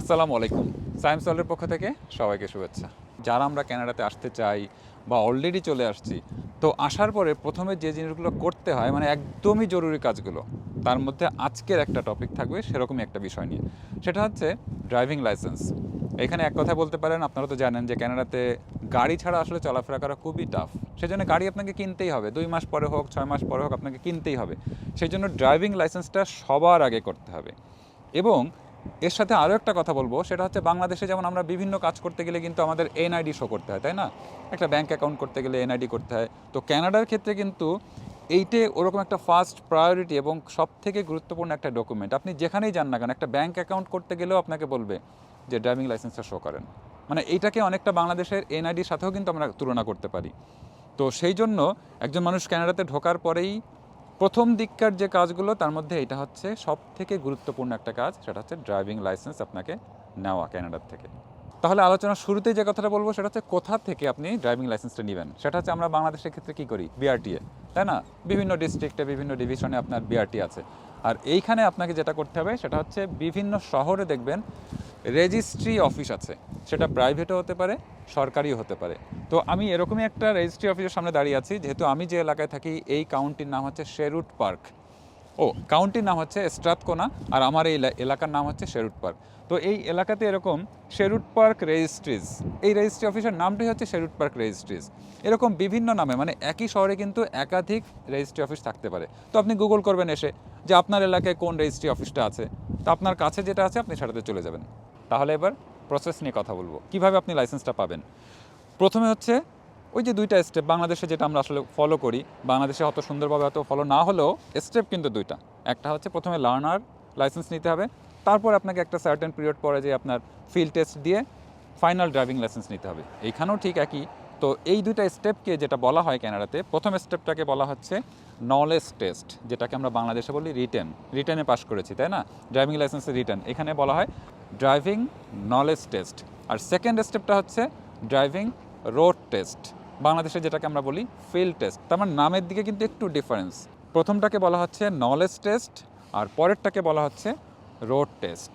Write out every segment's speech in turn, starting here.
আসসালামু আলাইকুম। সায়েন্স ওয়ার্ল্ডের পক্ষ থেকে সবাইকে শুভেচ্ছা। যারা আমরা কানাডাতে আসতে চাই বা অলরেডি চলে আসছি, তো আসার পরে প্রথমে যে জিনিসগুলো করতে হয় মানে একদমই জরুরি কাজগুলো, তার মধ্যে আজকের একটা টপিক থাকবে, সেরকমই একটা বিষয় নিয়ে। সেটা হচ্ছে ড্রাইভিং লাইসেন্স এখানে এক কথা বলতে পারেন, আপনারা তো জানেন যে কানাডাতে গাড়ি ছাড়া আসলে চলাফেরা করা খুবই টাফ সেজন্য গাড়ি আপনাকে কিনতেই হবে। দুই মাস পরে হোক, ছয় মাস পরে হোক, আপনাকে কিনতেই হবে। সেই জন্য ড্রাইভিং লাইসেন্সটা সবার আগে করতে হবে। এবং এর সাথে আরও একটা কথা বলব, সেটা হচ্ছে বাংলাদেশে যেমন আমরা বিভিন্ন কাজ করতে গেলে কিন্তু আমাদের এনআইডি শো করতে হয়, তাই না? একটা ব্যাংক অ্যাকাউন্ট করতে গেলে এনআইডি করতে হয়। তো ক্যানাডার ক্ষেত্রে কিন্তু এইটে ওরকম একটা ফার্স্ট প্রায়োরিটি এবং সব থেকে গুরুত্বপূর্ণ একটা ডকুমেন্ট আপনি যেখানেই যান না কেন, একটা ব্যাংক অ্যাকাউন্ট করতে গেলেও আপনাকে বলবে যে ড্রাইভিং লাইসেন্সটা শো করেন। মানে এইটাকে অনেকটা বাংলাদেশের এনআইডির সাথেও কিন্তু আমরা তুলনা করতে পারি। তো সেই জন্য একজন মানুষ ক্যানাডাতে ঢোকার পরেই প্রথম দিককার যে কাজগুলো, তার মধ্যে এটা হচ্ছে সব থেকে গুরুত্বপূর্ণ একটা কাজ, সেটা হচ্ছে ড্রাইভিং লাইসেন্স আপনাকে নেওয়া ক্যানাডার থেকে। তাহলে আলোচনার শুরুতে যে কথাটা বলব, সেটা হচ্ছে কোথা থেকে আপনি ড্রাইভিং লাইসেন্সটা নেবেন? সেটা হচ্ছে আমরা বাংলাদেশের ক্ষেত্রে কী করি? বিআরটিএ তাই না? বিভিন্ন ডিস্ট্রিক্টে বিভিন্ন ডিভিশনে আপনার বিআরটি আছে। আর এইখানে আপনাকে যেটা করতে হবে, সেটা হচ্ছে বিভিন্ন শহরে দেখবেন রেজিস্ট্রি অফিস আছে। সেটা প্রাইভেটও হতে পারে, সরকারিও হতে পারে। তো আমি এরকমই একটা রেজিস্ট্রি অফিসের সামনে দাঁড়িয়ে আছি, যেহেতু আমি যে এলাকায় থাকি, এই কাউন্টির নাম হচ্ছে শেরুট পার্ক। ও, কাউন্টির নাম হচ্ছে স্ট্রাতকোনা, আর আমার এই এলাকার নাম হচ্ছে শেরুট পার্ক। তো এই এলাকাতে এরকম শেরুট পার্ক রেজিস্ট্রিজ, এই রেজিস্ট্রি অফিসের নামটাই হচ্ছে শেরুট পার্ক রেজিস্ট্রিজ। এরকম বিভিন্ন নামে মানে একই শহরে কিন্তু একাধিক রেজিস্ট্রি অফিস থাকতে পারে। তো আপনি গুগল করবেন এসে যে আপনার এলাকায় কোন রেজিস্ট্রি অফিসটা আছে। তো আপনার কাছে যেটা আছে, আপনি সেটাতে চলে যাবেন। তাহলে এবার প্রসেস নিয়ে কথা বলব। কীভাবে আপনি লাইসেন্সটা পাবেন? প্রথমে হচ্ছে ওই যে দুইটা স্টেপ বাংলাদেশে যেটা আমরা আসলে ফলো করি, বাংলাদেশে অত সুন্দরভাবে অত ফলো না হলেও স্টেপ কিন্তু দুইটা। একটা হচ্ছে প্রথমে লার্নার লাইসেন্স নিতে হবে, তারপর আপনাকে একটা সার্টেন পিরিয়ড পরে যে আপনার ফিল্ড টেস্ট দিয়ে ফাইনাল ড্রাইভিং লাইসেন্স নিতে হবে। এইখানেও ঠিক একই তো এই দুইটা স্টেপকে যেটা বলা হয় ক্যানাডাতে প্রথম স্টেপটাকে বলা হচ্ছে নলেজ টেস্ট যেটাকে আমরা বাংলাদেশে বলি রিটেন রিটেনে পাশ করেছি, তাই না? ড্রাইভিং লাইসেন্সের রিটেন এখানে বলা হয় ড্রাইভিং নলেজ টেস্ট আর সেকেন্ড স্টেপটা হচ্ছে ড্রাইভিং রোড টেস্ট বাংলাদেশে যেটাকে আমরা বলি ফিল্ড টেস্ট তার মানে নামের দিকে কিন্তু একটু ডিফারেন্স প্রথমটাকে বলা হচ্ছে নলেজ টেস্ট আর পরেরটাকে বলা হচ্ছে রোড টেস্ট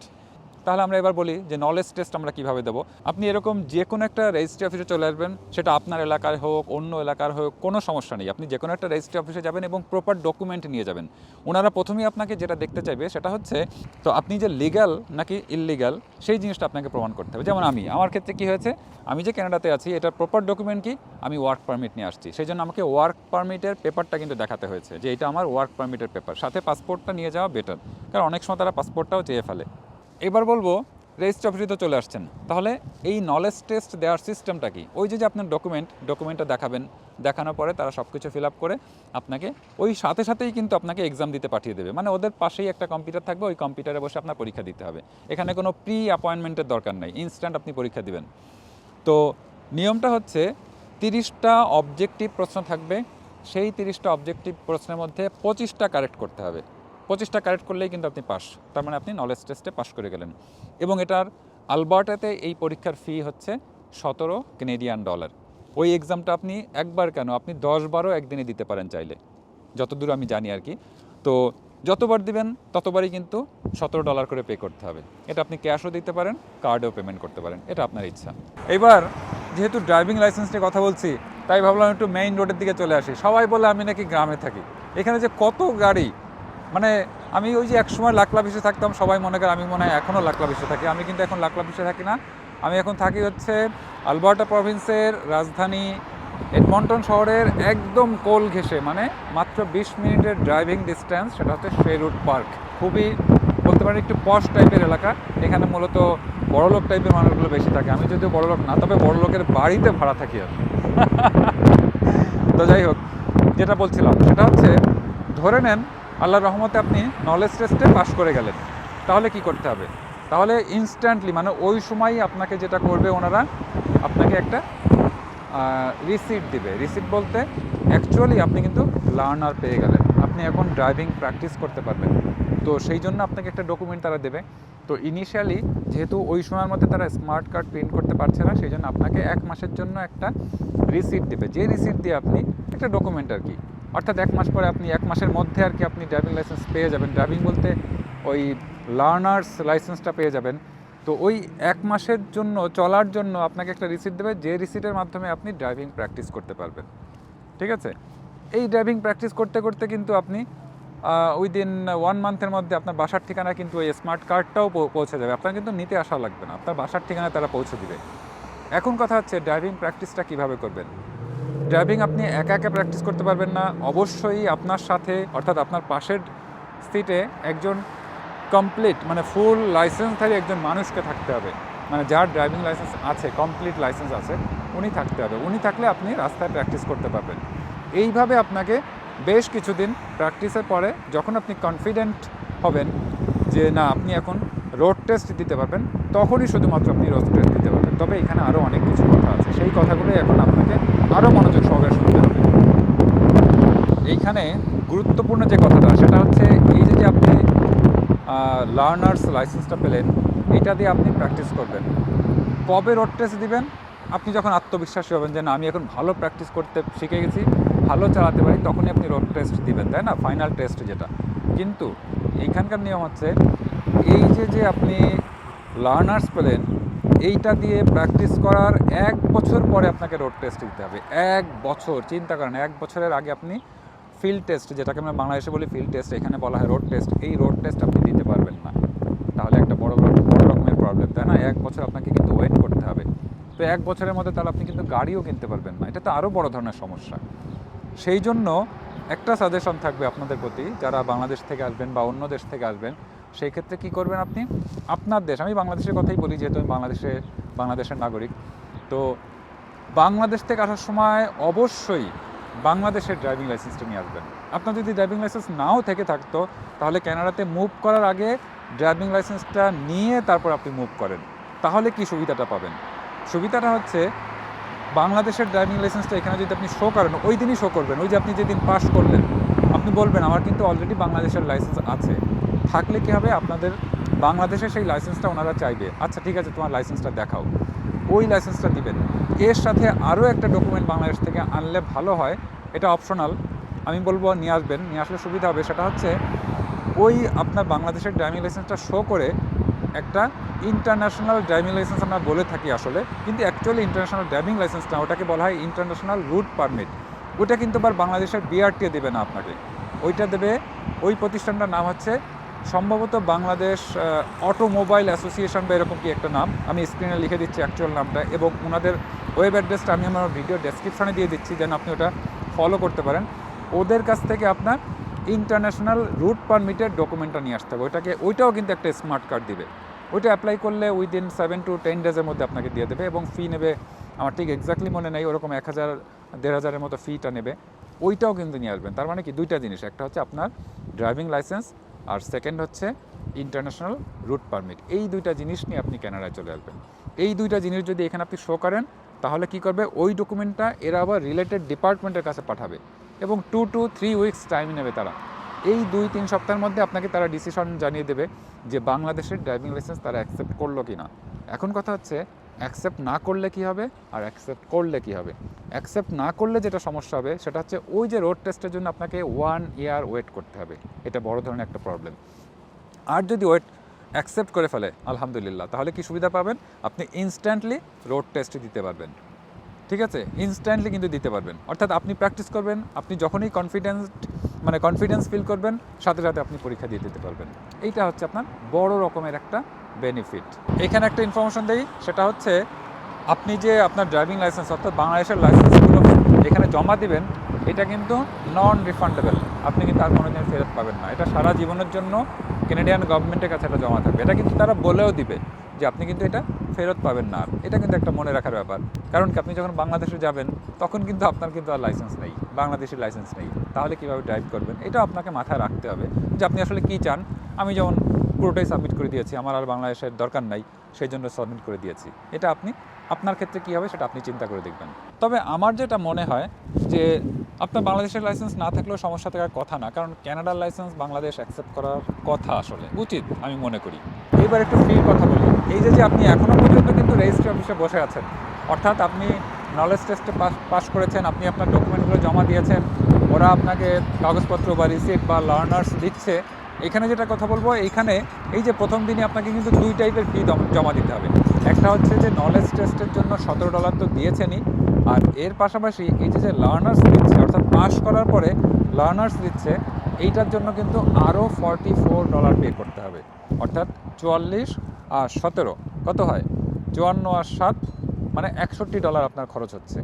তাহলে আমরা এবার বলি যে নলেজ টেস্ট আমরা কীভাবে দেবো। আপনি এরকম যে কোনো একটা রেজিস্ট্রি অফিসে চলে আসবেন, সেটা আপনার এলাকার হোক, অন্য এলাকার হোক, কোনো সমস্যা নেই। আপনি যে কোনো একটা রেজিস্ট্রি অফিসে যাবেন এবং প্রপার ডকুমেন্ট নিয়ে যাবেন। ওনারা প্রথমেই আপনাকে যেটা দেখতে চাইবে সেটা হচ্ছে, তো আপনি যে লিগ্যাল নাকি ইললিগ্যাল সেই জিনিসটা আপনাকে প্রমাণ করতে হবে। যেমন আমি, আমার ক্ষেত্রে কি হয়েছে, আমি যে কানাডাতে আছি, এটার প্রপার ডকুমেন্ট কি, আমি ওয়ার্ক পারমিট নিয়ে আসছি। সেই জন্য আমাকে ওয়ার্ক পারমিটের পেপারটা কিন্তু দেখাতে হয়েছে যে এটা আমার ওয়ার্ক পারমিটের পেপার সাথে পাসপোর্টটা নিয়ে যাওয়া বেটার কারণ অনেক সময় তারা পাসপোর্টটাও চেয়ে ফেলে। এবার বলব রেজিস্ট্রি অফিসে তো চলে আসছেন। তাহলে এই নলেজ টেস্ট দেওয়ার সিস্টেমটা কি? ওই যে যে আপনার ডকুমেন্ট ডকুমেন্টটা দেখাবেন। দেখানোর পরে তারা সব কিছু ফিল আপ করে আপনাকে ওই সাথে সাথেই কিন্তু আপনাকে এক্সাম দিতে পাঠিয়ে দেবে। মানে ওদের পাশেই একটা কম্পিউটার থাকবে, ওই কম্পিউটারে বসে আপনার পরীক্ষা দিতে হবে। এখানে কোনো প্রি অ্যাপয়েন্টমেন্টের দরকার নেই ইনস্ট্যান্ট আপনি পরীক্ষা দিবেন। তো নিয়মটা হচ্ছে, তিরিশটা অবজেক্টিভ প্রশ্ন থাকবে। সেই তিরিশটা অবজেক্টিভ প্রশ্নের মধ্যে পঁচিশটা কারেক্ট করতে হবে। পঁচিশটা কারেক্ট করলেই কিন্তু আপনি পাস। তার মানে আপনি নলেজ টেস্টে পাস করে গেলেন। এবং এটার আলবার্টাতে এই পরীক্ষার ফি হচ্ছে সতেরো কেনেডিয়ান ডলার ওই এক্সামটা আপনি একবার কেন? আপনি দশ বারও একদিনে দিতে পারেন চাইলে। যতদূর আমি জানি আর কি। তো যতবার দিবেন, ততবারই কিন্তু সতেরো ডলার করে পে করতে হবে। এটা আপনি ক্যাশও দিতে পারেন কার্ডেও পেমেন্ট করতে পারেন। এটা আপনার ইচ্ছা। এবার, যেহেতু ড্রাইভিং লাইসেন্স নিয়ে কথা বলছি, তাই ভাবলাম একটু মেইন রোডের দিকে চলে আসি। সবাই বলে আমি নাকি গ্রামে থাকি। এখানে যে কত গাড়ি মানে আমি ওই যে একসময় লাকলা বিশে থাকতাম, সবাই মনে করে আমি মনে হয় এখনও লাকলা বিশে থাকি। আমি কিন্তু এখন লাকলা বিশে থাকি না। আমি এখন থাকি হচ্ছে আলবার্টা প্রভিন্সের রাজধানী এডমন্টন শহরের একদম কোল ঘেসে মানে মাত্র বিশ মিনিটের ড্রাইভিং ডিস্টেন্স, সেটা হচ্ছে শেরুট পার্ক। খুবই বলতে পারেন একটু পশ টাইপের এলাকা, এখানে মূলত বড়লোক টাইপের মানুষগুলো বেশি থাকে। আমি যদিও বড়লোক না, তবে বড়লোকের বাড়িতে ভাড়া থাকি আর তো যাই হোক, যেটা বলছিলাম, সেটা হচ্ছে ধরে নেন আল্লাহর রহমতে আপনি নলেজ টেস্টে পাশ করে গেলেন। তাহলে কি করতে হবে? তাহলে ইনস্ট্যান্টলি মানে ওই সময়ই আপনাকে যেটা করবে ওনারা, আপনাকে একটা রিসিট দিবে। রিসিট বলতে অ্যাকচুয়ালি আপনি কিন্তু লার্নার পেয়ে গেলেন। আপনি এখন ড্রাইভিং প্র্যাকটিস করতে পারবেন। তো সেই জন্য আপনাকে একটা ডকুমেন্ট তারা দেবে। তো ইনিশিয়ালি যেহেতু ওই সময়ের মধ্যে তারা স্মার্ট কার্ড প্রিন্ট করতে পারছে না, সেই জন্য আপনাকে এক মাসের জন্য একটা রিসিট দেবে। যে রিসিট দিয়ে আপনি একটা ডকুমেন্ট আর কি অর্থাৎ এক মাস পরে আপনি, এক মাসের মধ্যে আর কি আপনি ড্রাইভিং লাইসেন্স পেয়ে যাবেন। ড্রাইভিং বলতে ওই লার্নার্স লাইসেন্সটা পেয়ে যাবেন। তো ওই এক মাসের জন্য, চলার জন্য আপনাকে একটা রিসিট দেবে, যে রিসিটের মাধ্যমে আপনি ড্রাইভিং প্র্যাকটিস করতে পারবেন। ঠিক আছে? এই ড্রাইভিং প্র্যাকটিস করতে করতে কিন্তু আপনি উইদিন ওয়ান মান্থের মধ্যে আপনার বাসার ঠিকানা কিন্তু ওই স্মার্ট কার্ডটাও পৌঁছে যাবে। আপনার কিন্তু নিতে আসা লাগবে না। আপনার বাসার ঠিকানায় তারা পৌঁছে দিবে। এখন কথা হচ্ছে ড্রাইভিং প্র্যাকটিসটা কীভাবে করবেন? ড্রাইভিং আপনি একা একা প্র্যাকটিস করতে পারবেন না। অবশ্যই আপনার সাথে, অর্থাৎ আপনার পাশের সিটে একজন কমপ্লিট মানে ফুল লাইসেন্সধারী একজন মানুষকে থাকতে হবে। মানে যার ড্রাইভিং লাইসেন্স আছে কমপ্লিট লাইসেন্স আছে, উনি থাকতে হবে। উনি থাকলে আপনি রাস্তায় প্র্যাকটিস করতে পারবেন। এইভাবে আপনাকে বেশ কিছুদিন প্র্যাকটিসের পরে যখন আপনি কনফিডেন্ট হবেন যে না, আপনি এখন রোড টেস্ট দিতে পারবেন, তখনই শুধুমাত্র আপনি রোড টেস্ট দিতে তবে এখানে আরও অনেক কিছু কথা আছে। সেই কথাগুলোই এখন আপনাকে আরও মনোযোগ সহকারে শুনতে হবে। এইখানে গুরুত্বপূর্ণ যে কথাটা, সেটা হচ্ছে এই যে আপনি লার্নার্স লাইসেন্সটা পেলেন, এটা দিয়ে আপনি প্র্যাকটিস করবেন। কবে রোড টেস্ট দিবেন? আপনি যখন আত্মবিশ্বাসী হবেন যে না, আমি এখন ভালো প্র্যাকটিস করতে শিখে গেছি, ভালো চালাতে পারি, তখনই আপনি রোড টেস্ট দিবেন, তাই না? ফাইনাল টেস্ট যেটা। কিন্তু এইখানকার নিয়ম হচ্ছে, এই যে যে আপনি লার্নার্স পেলেন এইটা দিয়ে প্র্যাকটিস করার এক বছর পরে আপনাকে রোড টেস্ট দিতে হবে। এক বছর, চিন্তা করেন, এক বছরের আগে আপনি ফিল্ড টেস্ট যেটাকে আমরা বাংলাদেশে বলি ফিল্ড টেস্ট এখানে বলা হয় রোড টেস্ট এই রোড টেস্ট আপনি দিতে পারবেন না। তাহলে একটা বড় বড় রকমের প্রবলেম তাই না? এক বছর আপনাকে কিন্তু ওয়েট করতে হবে। তো এক বছরের মধ্যে তাহলে আপনি কিন্তু গাড়িও কিনতে পারবেন না। এটা তো আরও বড় ধরনের সমস্যা। সেই জন্য একটা সাজেশন থাকবে আপনাদের প্রতি, যারা বাংলাদেশ থেকে আসবেন বা অন্য দেশ থেকে আসবেন সেই ক্ষেত্রে কী করবেন আপনি? আপনার দেশ, আমি বাংলাদেশের কথাই বলি, যেহেতু আমি বাংলাদেশে, বাংলাদেশের নাগরিক। তো বাংলাদেশ থেকে আসার সময় অবশ্যই বাংলাদেশের ড্রাইভিং লাইসেন্সটা নিয়ে আসবেন। আপনার যদি ড্রাইভিং লাইসেন্স নাও থেকে থাকতো, তাহলে কানাডাতে মুভ করার আগে ড্রাইভিং লাইসেন্সটা নিয়ে তারপর আপনি মুভ করেন। তাহলে কি সুবিধাটা পাবেন? সুবিধাটা হচ্ছে বাংলাদেশের ড্রাইভিং লাইসেন্সটা এখানে যদি আপনি শো করেন, ওই দিনই শো করবেন। ওই যে আপনি যেদিন পাস করলেন, আপনি বলবেন, আমার কিন্তু অলরেডি বাংলাদেশের লাইসেন্স আছে। থাকলে কী হবে? আপনাদের বাংলাদেশের সেই লাইসেন্সটা ওনারা চাইবে। আচ্ছা ঠিক আছে, তোমার লাইসেন্সটা দেখাও। ওই লাইসেন্সটা দিবেন। এর সাথে আরও একটা ডকুমেন্ট বাংলাদেশ থেকে আনলে ভালো হয়। এটা অপশনাল আমি বলব, নিয়ে আসবেন। নিয়ে আসলে সুবিধা হবে। সেটা হচ্ছে, ওই আপনার বাংলাদেশের ড্রাইভিং লাইসেন্সটা শো করে একটা ইন্টারন্যাশনাল ড্রাইভিং লাইসেন্স আমরা বলে থাকি আসলে। কিন্তু অ্যাকচুয়ালি ইন্টারন্যাশনাল ড্রাইভিং লাইসেন্স না ওটাকে বলা হয় ইন্টারন্যাশনাল রুট পারমিট ওটা কিন্তু আবার বাংলাদেশের বিআরটিএ দেবে না আপনাকে। ওইটা দেবে, ওই প্রতিষ্ঠানটার নাম হচ্ছে সম্ভবত বাংলাদেশ অটোমোবাইল অ্যাসোসিয়েশন বা এরকম কি একটা নাম? আমি স্ক্রিনে লিখে দিচ্ছি অ্যাকচুয়াল নামটা এবং ওনাদের ওয়েব অ্যাড্রেসটা আমি আমার ভিডিও ডেসক্রিপশনে দিয়ে দিচ্ছি যেন আপনি ওটা ফলো করতে পারেন। ওদের কাছ থেকে আপনার ইন্টারন্যাশনাল রুট পারমিটের ডকুমেন্টটা নিয়ে আসতে হবে। ওইটাকে, ওইটাও কিন্তু একটা স্মার্ট কার্ড দিবে। ওইটা অ্যাপ্লাই করলে উইদিন সেভেন টু টেন ডেজের মধ্যে আপনাকে দিয়ে দেবে এবং ফি নেবে, আমার ঠিক এক্স্যাক্টলি মনে নেই, ওরকম এক হাজার, দেড় হাজারের মতো ফিটা নেবে। ওইটাও কিন্তু নিয়ে আসবেন। তার মানে কি? দুইটা জিনিস। একটা হচ্ছে আপনার ড্রাইভিং লাইসেন্স আর সেকেন্ড হচ্ছে ইন্টারন্যাশনাল রুট পারমিট এই দুইটা জিনিস নিয়ে আপনি কানাডায় চলে আসবেন। এই দুইটা জিনিস যদি এখানে আপনি শো করেন, তাহলে কি করবে? ওই ডকুমেন্টটা এরা আবার রিলেটেড ডিপার্টমেন্টের কাছে পাঠাবে এবং two to three weeks time নেবে তারা। এই দুই তিন সপ্তাহের মধ্যে আপনাকে তারা ডিসিশন জানিয়ে দেবে যে বাংলাদেশের ড্রাইভিং লাইসেন্স তারা অ্যাকসেপ্ট করল কি না এখন কথা হচ্ছে অ্যাকসেপ্ট না করলে কি হবে? আর অ্যাকসেপ্ট করলে কি হবে? অ্যাকসেপ্ট না করলে যেটা সমস্যা হবে, সেটা হচ্ছে ওই যে রোড টেস্টের জন্য আপনাকে ওয়ান ইয়ার ওয়েট করতে হবে। এটা বড় ধরনের একটা প্রবলেম আর যদি ওয়েট অ্যাকসেপ্ট করে ফেলে, আলহামদুলিল্লাহ, তাহলে কি সুবিধা পাবেন? আপনি ইনস্ট্যান্টলি রোড টেস্ট দিতে পারবেন। ঠিক আছে? ইনস্ট্যান্টলি কিন্তু দিতে পারবেন। অর্থাৎ আপনি প্র্যাকটিস করবেন, আপনি যখনই কনফিডেন্স মানে কনফিডেন্স ফিল করবেন, সাথে সাথে আপনি পরীক্ষা দিয়ে দিতে পারবেন। এইটা হচ্ছে আপনার বড় রকমের একটা বেনিফিট এখানে একটা ইনফরমেশন দেই, সেটা হচ্ছে আপনি যে আপনার ড্রাইভিং লাইসেন্স অর্থাৎ বাংলাদেশের লাইসেন্সগুলো এখানে জমা দিবেন, এটা কিন্তু নন রিফান্ডেবল আপনি কিন্তু আর কোনোদিন ফেরত পাবেন না। এটা সারা জীবনের জন্য কেনেডিয়ান গভর্নমেন্টের কাছে এটা জমা থাকবে। এটা কিন্তু তারা বলেও দিবে যে আপনি কিন্তু এটা ফেরত পাবেন না। এটা কিন্তু একটা মনে রাখার ব্যাপার। কারণ কি, আপনি যখন বাংলাদেশে যাবেন, তখন কিন্তু আপনার কিন্তু আর লাইসেন্স নেই। বাংলাদেশের লাইসেন্স নেই। তাহলে কীভাবে ড্রাইভ করবেন? এটা আপনাকে মাথায় রাখতে হবে যে আপনি আসলে কী চান। আমি যেমন পুরোটাই সাবমিট করে দিয়েছি। আমার আর বাংলাদেশের দরকার নাই সেই জন্য সাবমিট করে দিয়েছি। এটা আপনি, আপনার ক্ষেত্রে কী হবে সেটা আপনি চিন্তা করে দেখবেন। তবে আমার যেটা মনে হয় যে, আপনার বাংলাদেশের লাইসেন্স না থাকলেও সমস্যা থাকার কথা না, কারণ ক্যানাডার লাইসেন্স বাংলাদেশ অ্যাকসেপ্ট করার কথা আসলে। উচিত, আমি মনে করি। এইবার একটু ফ্রি কথা বলি। এই যে যে আপনি এখনও পর্যন্ত কিন্তু রেজিস্ট্রি অফিসে বসে আছেন, অর্থাৎ আপনি নলেজ টেস্টে পাস পাস করেছেন, আপনি আপনার ডকুমেন্টগুলো জমা দিয়েছেন, ওরা আপনাকে কাগজপত্র বা রিসিপ্ট বা লার্নার্স দিচ্ছে এখানে যেটা কথা বলব এইখানে এই যে প্রথম দিনে আপনাকে কিন্তু দুই টাইপের ফি জমা দিতে হবে। একটা হচ্ছে যে নলেজ টেস্টের জন্য সতেরো ডলার তো দিয়েছেনই। আর এর পাশাপাশি এই যে যে লার্নার্স দিচ্ছে, অর্থাৎ পাস করার পরে লার্নার্স দিচ্ছে, এইটার জন্য কিন্তু আরও ফর্টি ফোর ডলার পে করতে হবে। অর্থাৎ চুয়াল্লিশ আর সতেরো, কত হয়? চুয়ান্ন আর সাত মানে একষট্টি ডলার আপনার খরচ হচ্ছে।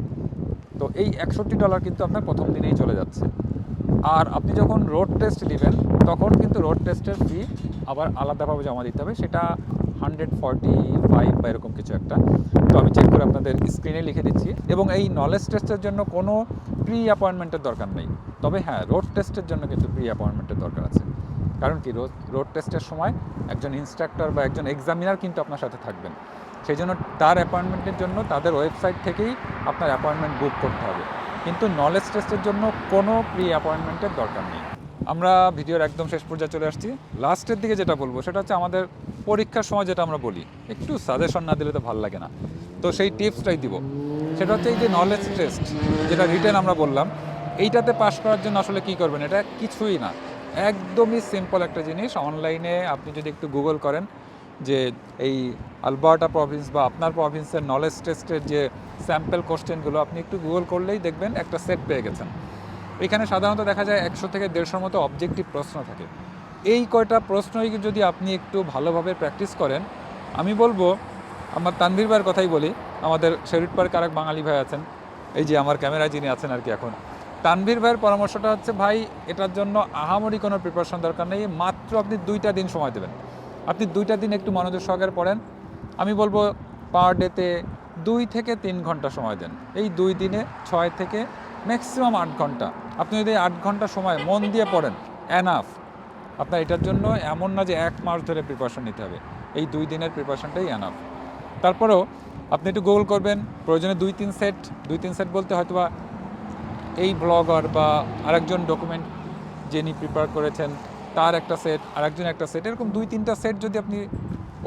তো এই একষট্টি ডলার কিন্তু আপনার প্রথম দিনেই চলে যাচ্ছে। আর আপনি যখন রোড টেস্ট দিবেন তখন কিন্তু রোড টেস্টের ফি আবার আলাদাভাবে জমা দিতে হবে। সেটা হান্ড্রেড ফর্টি ফাইভ বা এরকম কিছু একটা। তো আমি চেক করে আপনাদের স্ক্রিনে লিখে দিচ্ছি। এবং এই নলেজ টেস্টের জন্য কোনো প্রি অ্যাপয়েন্টমেন্টের দরকার নেই। তবে হ্যাঁ রোড টেস্টের জন্য কিন্তু প্রি অ্যাপয়েন্টমেন্টের দরকার আছে। কারণ কি রোড রোড টেস্টের সময় একজন ইনস্ট্রাক্টর বা একজন এক্সামিনার কিন্তু আপনার সাথে থাকবেন। সেই জন্য তার অ্যাপয়েন্টমেন্টের জন্য তাদের ওয়েবসাইট থেকেই আপনার অ্যাপয়েন্টমেন্ট বুক করতে হবে। কিন্তু নলেজ টেস্টের জন্য কোনো প্রি অ্যাপয়েন্টমেন্টের দরকার নেই। আমরা ভিডিওর একদম শেষ পর্যায়ে চলে আসছি। লাস্টের দিকে যেটা বলব, সেটা হচ্ছে আমাদের পরীক্ষার সময় যেটা আমরা বলি, একটু সাজেশন না দিলে তো ভালো লাগে না। তো সেই টিপসটাই দিব। সেটা হচ্ছে এই যে নলেজ টেস্ট যেটা রিটেন আমরা বললাম, এইটাতে পাশ করার জন্য আসলে কি করবেন, এটা কিছুই না। একদমই সিম্পল একটা জিনিস। অনলাইনে আপনি যদি একটু গুগল করেন যে এই আলবার্টা প্রভিন্স বা আপনার প্রভিন্সের নলেজ টেস্টের যে স্যাম্পল কোশ্চেনগুলো আপনি একটু গুগল করলেই দেখবেন একটা সেট পেয়ে গেছেন। এখানে সাধারণত দেখা যায় একশো থেকে দেড়শোর মতো অবজেক্টিভ প্রশ্ন থাকে। এই কয়টা প্রশ্নই যদি আপনি একটু ভালোভাবে প্র্যাকটিস করেন, আমি বলব, আমার তানভীর ভাইয়ের কথাই বলি, আমাদের শেরিট পার্ক আরেক বাঙালি ভাই আছেন, এই যে আমার ক্যামেরায় যিনি আছেন আর কি এখন। তানভীর ভাইয়ের পরামর্শটা হচ্ছে, ভাই, এটার জন্য আহামরি কোনো প্রিপারেশন দরকার নেই, মাত্র আপনি দুইটা দিন সময় দেবেন। আপনি দুইটা দিন একটু মনোযোগ সহকারে পড়েন। আমি বলব পার ডেতে দুই থেকে তিন ঘণ্টা সময় দেন। এই দুই দিনে ছয় থেকে ম্যাক্সিমাম আট ঘণ্টা। আপনি যদি আট ঘণ্টা সময় মন দিয়ে পড়েন অ্যানাফ আপনার এটার জন্য এমন না যে এক মাস ধরে প্রিপারেশন নিতে হবে। এই দুই দিনের প্রিপারেশনটাই অ্যানাফ তারপরেও আপনি একটু গুগল করবেন, প্রয়োজনে দুই, তিন সেট দুই, তিন সেট বলতে হয়তো বা এই ব্লগার বা আরেকজন ডকুমেন্ট যিনি প্রিপেয়ার করেছেন, তার একটা সেট আরেকজন একটা সেট এরকম দুই, তিনটা সেট যদি আপনি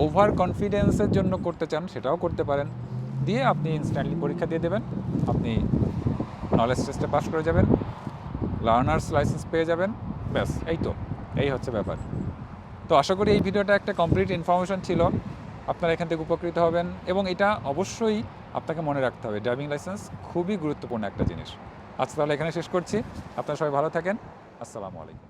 ওভার কনফিডেন্সের জন্য করতে চান, সেটাও করতে পারেন। দিয়ে আপনি ইনস্ট্যান্টলি পরীক্ষা দিয়ে দেবেন। আপনি নলেজ টেস্টে পাস করে যাবেন লার্নার্স লাইসেন্স পেয়ে যাবেন, ব্যাস, এই তো, এই হচ্ছে ব্যাপার। তো আশা করি এই ভিডিওটা একটা কমপ্লিট ইনফরমেশন ছিল, আপনারা এখান থেকে উপকৃত হবেন এবং এটা অবশ্যই আপনাকে মনে রাখতে হবে ড্রাইভিং লাইসেন্স খুবই গুরুত্বপূর্ণ একটা জিনিস। আচ্ছা তাহলে এখানে শেষ করছি, আপনারা সবাই ভালো থাকেন, আসসালামু আলাইকুম।